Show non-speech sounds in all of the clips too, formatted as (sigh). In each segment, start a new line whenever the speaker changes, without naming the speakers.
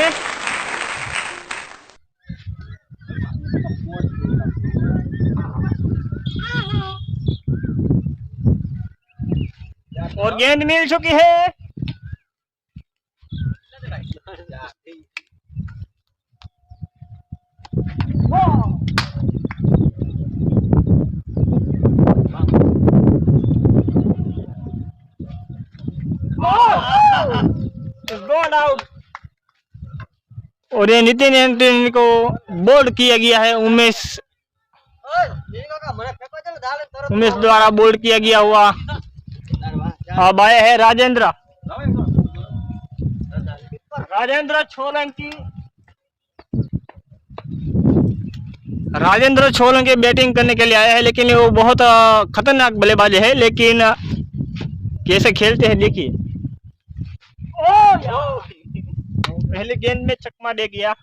ने। और गेंद मिल चुकी है। गॉन आउट और ये नितिन एंटनी को बोल्ड किया गया है, उमेश। उमेश द्वारा बोल्ड किया गया हुआ। अब आए हैं राजेंद्र। राजेंद्र सोलंकी राजेंद्र सोलंकी बैटिंग करने के लिए आया है, लेकिन वो बहुत खतरनाक बल्लेबाज है, लेकिन, कैसे खेलते हैं, देखिए। पहले गेंद में चकमा दे गया।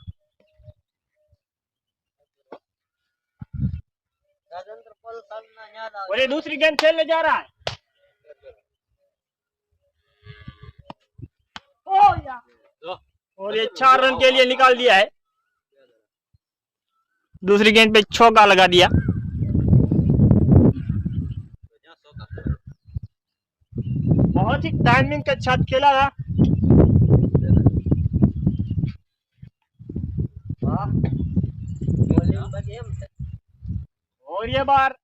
ये दूसरी गेंद खेलने जा रहा है। और ये चार रन के लिए निकाल दिया है। दूसरी गेंद पे चौका लगा दिया। बहुत ही टाइमिंग के साथ खेला था। और ये बार।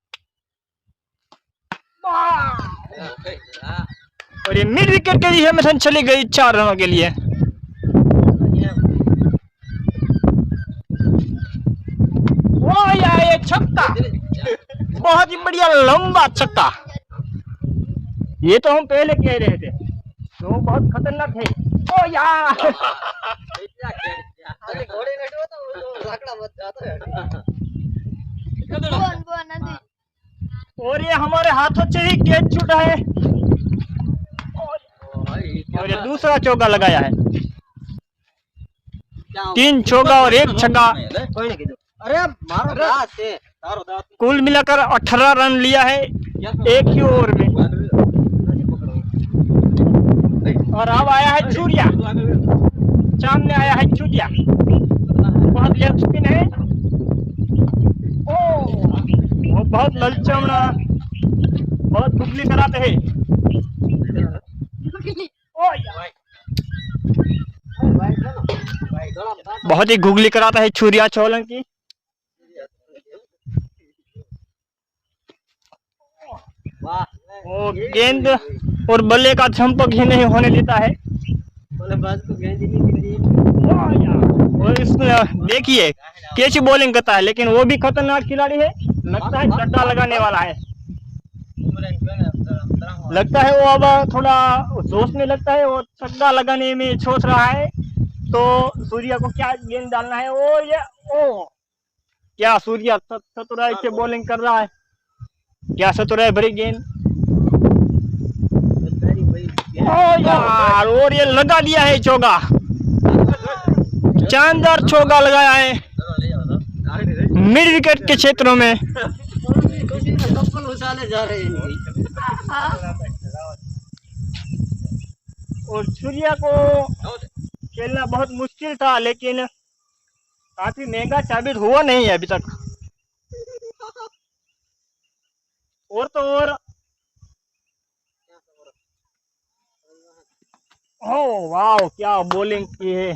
और ये मिड विकेट के लिए मिशन चली गई चार रनों के लिए। ये छक्का। बहुत ही बढ़िया लंबा छक्का। ये तो हम पहले कह रहे थे। तो बहुत खतरनाक है। ओ यार (laughs) अभी घोड़े नट तो लाकड़ा बच जाता है
बोन बोन नदी
और ये हमारे हाथों से ही कैच छूटा है और ये दूसरा चौका लगाया है तीन चौका और एक छक्का
अरे मारो
कुल मिलाकर अठारह रन लिया है एक ही ओवर में और अब आया है चूरिया सामने आया है चूरिया बहुत लेफ़्ट स्पिन है। ओ वो बहुत ललचम बहुत गुगली कराते हैं। बहुत ही गुगली कराता है छुरिया चौलन की। वो गेंद और बल्ले का संपर्क ही नहीं होने देता है। और इसमें देखिए, कैसी बॉलिंग करता है, लेकिन वो भी खतरनाक खिलाड़ी है, लगता है चड्डा लगाने वाला है। लगता है वो अब थोड़ा जोश में लगता है, वो चड्डा लगाने में सोच रहा है। तो सूर्या को क्या गेंद डालना है? ओ ये, ओ! क्या सूर्या सत- सतुराई से बॉलिंग कर रहा है? क्या सतुराई भरी गेंद? यार, और ये लगा दिया है चौका शानदार चौका लगाया है। मिड विकेट के क्षेत्रों में। और सूर्या को खेलना बहुत मुश्किल था, लेकिन काफ़ी महँगा साबित हुआ नहीं है अभी तक। और तो और ओ वाह, क्या बॉलिंग की है।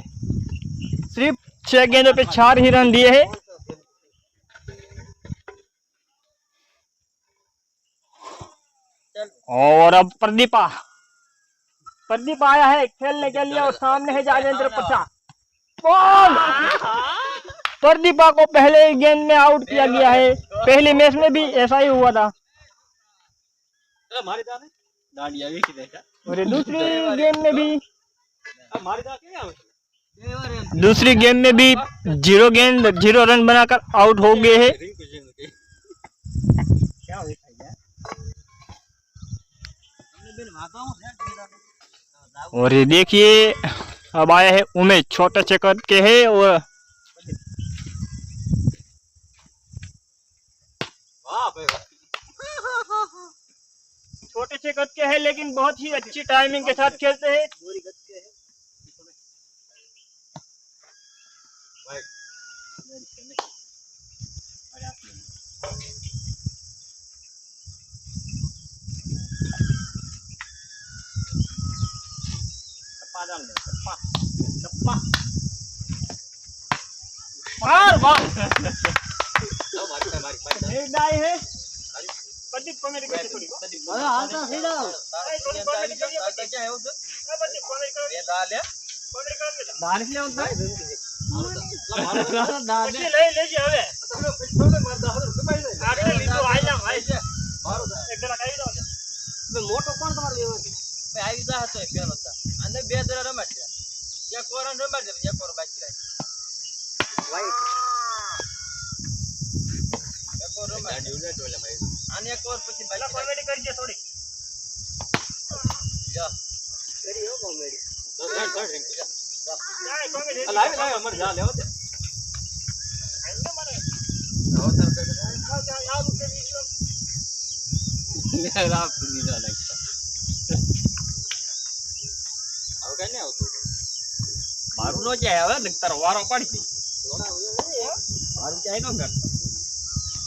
सिर्फ़ छह गेंदों पे चार ही रन दिए हैं। और अब प्रदीपा। प्रदीप आया है खेलने के लिए और सामने है राजेंद्र प्रसाद। प्रदीपा को पहले गेंद में आउट किया गया है। पहले मैच में भी ऐसा ही हुआ था। और (laughs) दूसरी गेम में भी
मार
दूसरी गेम में भी ज़ीरो गेंद ज़ीरो रन बनाकर आउट हो गए हैं। और ये देखिए अब आया है उमेश छोटा चेकर के है और
वाह
छोटे से कद के लेकिन बहुत ही अच्छी टाइमिंग के साथ खेलते हैं। (laughs)
है। બધી કોમેડી એવું તો
બધી કોમેડી કરી
બે દા લે.
છે. એક
જરા કાઈ છે.
ભાઈ રમાડ્યા એક કોરન રમાડ્યા એક કોર બાકી રાખ આને એક ઓર પછી ભલા
કોમેડી કરી દે થોડી
જા.
કરી હો કોમેડી
જા. જા.
જા જા કોમેડી લાવ લાવ અમર જા લેવો તે
આને મારે.
આવો તાર કે
આવ જા આવ કે વિડિયો
મેરા આપ દીધા લાગતા આવ કે ને આવતું. મારું નો જાય હવે નકતર વારો પાડી મારું જાય નો કરતા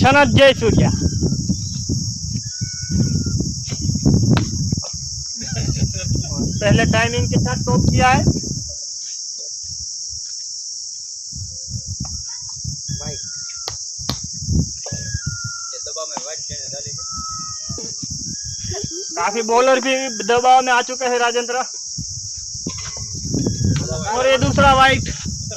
छनत जय सूर्या। पहले टाइमिंग के साथ टॉप किया है। काफ़ी बॉलर भी दबाव में आ चुके हैं राजेंद्र। और ये दूसरा वाइट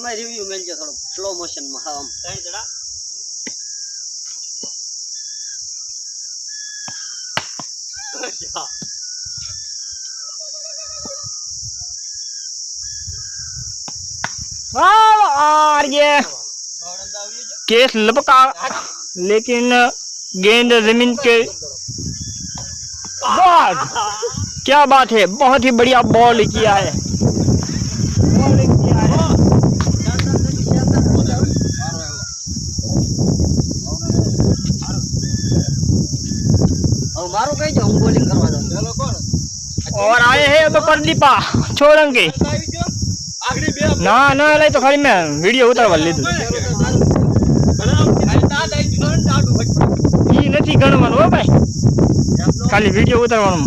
એમાં review મેલજો થોડો slow motion માં હા આમ.
ત્રણ જણા
और ये
બાવડા દાવરી છે
केस लपका लेकिन गेंद जमीन के बाद क्या बात है बहुत ही बढ़िया बॉल किया है और आए हैं अब प्रदीपा छोड़ंगे
આવી ગયો આગળી બે
ना ना लाइ तो खाली मैं वीडियो उतारवा લીધું ઈ નથી ગણવાનું હો ભાઈ ખાલી વિડીયો ઉતારવાનું